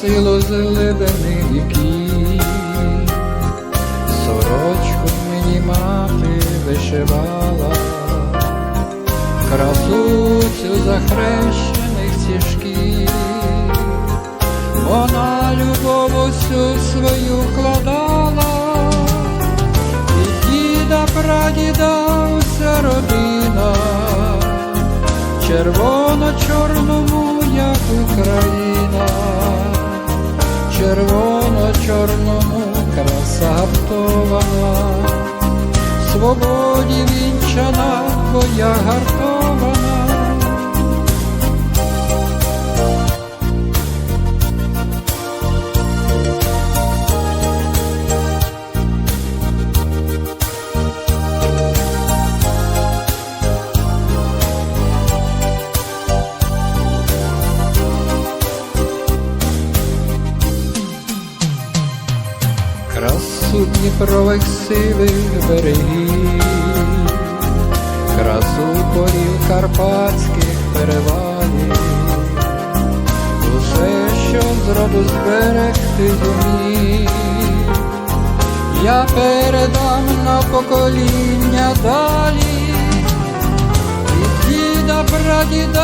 силу з глибини віків. Сорочку мені мати вишивала, красу цю захрещених стіжків, вона любов усю свою вкладала, і діда прадіда уся родина, червоно-чорному, свободі вінчана, твоя гартована. Красу Дніпрових сивих берегів, красу полів карпатських перевалів, усе, що зроду зберегти зумів, я передам на покоління далі, від діда прадіда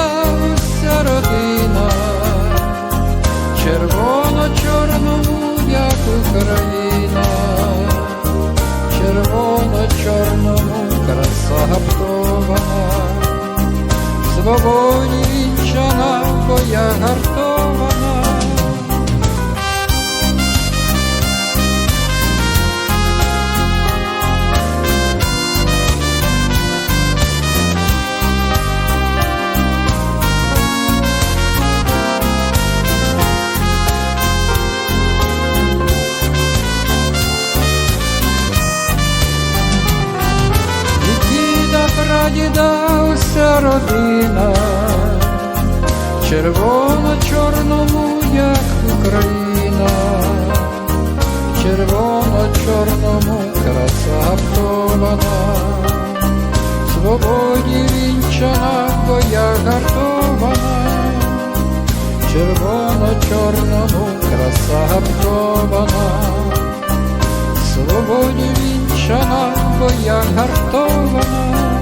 краса гаптована, свободі вінчана, твоя гартована. Родина, червоно-чорному, як Україна, червоно-чорному краса гаптована, свободі вінчана, твоя гартована, червоно-чорному краса гаптована свободі вінчана, твоя гартована.